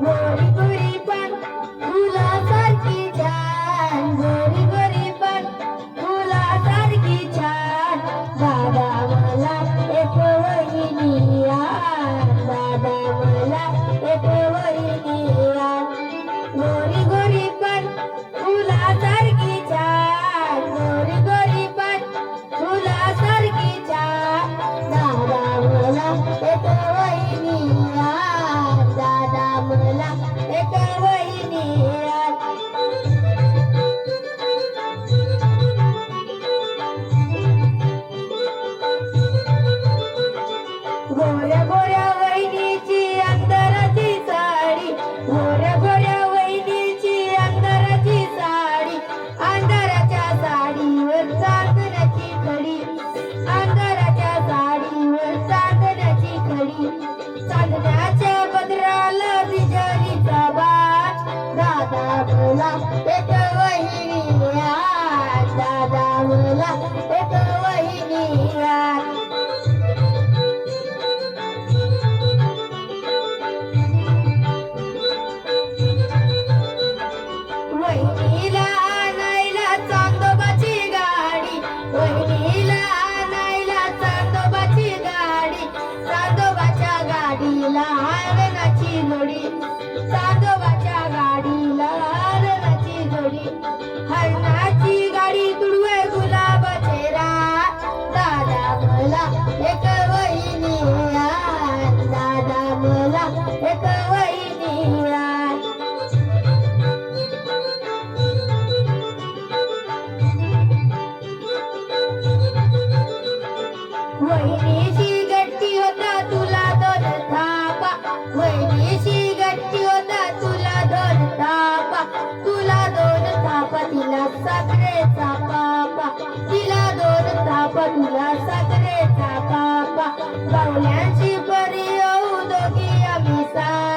What a भोला एक वही वहिनीशी गट्टी होता तुला दोन थापा. वहिनीशी गट्टी होता तुला दोन थापा. तुला दोन थापा तिला साखरेचा पापा तिला दोन थापा तुला साखरेचा पापा पाहुण्यांची परी येऊ दोघी आम्ही सा